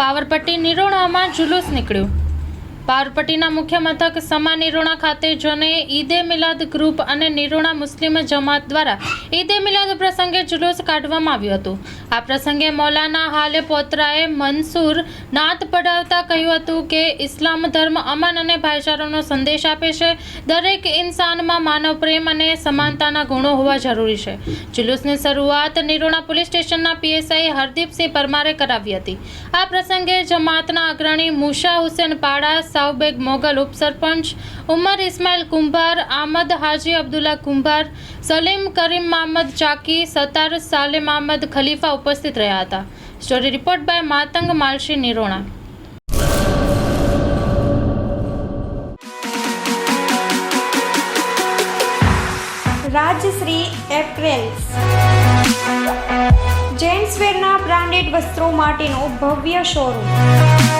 પાવરપટ્ટી નિરોણામાં જુલુસ નીકળ્યું. પાવરપટ્ટીના મુખ્ય મથક સમા નિરોણા ખાતે જોને ઈદે મિલાદ ગ્રુપ અને નિરોણા મુસ્લિમ જમાત દ્વારા ઈદે મિલાદ પ્રસંગે જુલુસ કાઢવામાં આવ્યું હતું. આ પ્રસંગે મૌલાના હાલે પોતરાએ મનસૂર નાત પઢાવતા કહ્યું હતું કે, ઇસ્લામ ધર્મ અમન અને ભાઈચારાનો સંદેશ આપે છે. દરેક ઇન્સાનમાં માનવ પ્રેમ અને સમાનતાના ગુણો હોવા જરૂરી છે. જુલુસની શરૂઆત નિરોણા પોલીસ સ્ટેશનના પીએસઆઈ હરદીપસિંહ પરમારે કરાવી હતી. આ પ્રસંગે જમાતના અગ્રણી મુશા હુસેન પાડા સાવબેગ, મોગલ ઉપસરપંચ ઉમર ઇસ્માઇલ કુંભાર, આમદ હાજી અબ્દુલ્લા કુંભાર, સલીમ કરીમ મહમદ ચાકી સતાર સાલેમ અહમદ ખલીફા ઉપસ્થિત રહ્યા હતા. Story report by Matang Malshi Nirona. Rajshree apparels. જેન્ટ્સવેરના branded વસ્ત્રો માટેનો ભવ્ય શોરૂમ.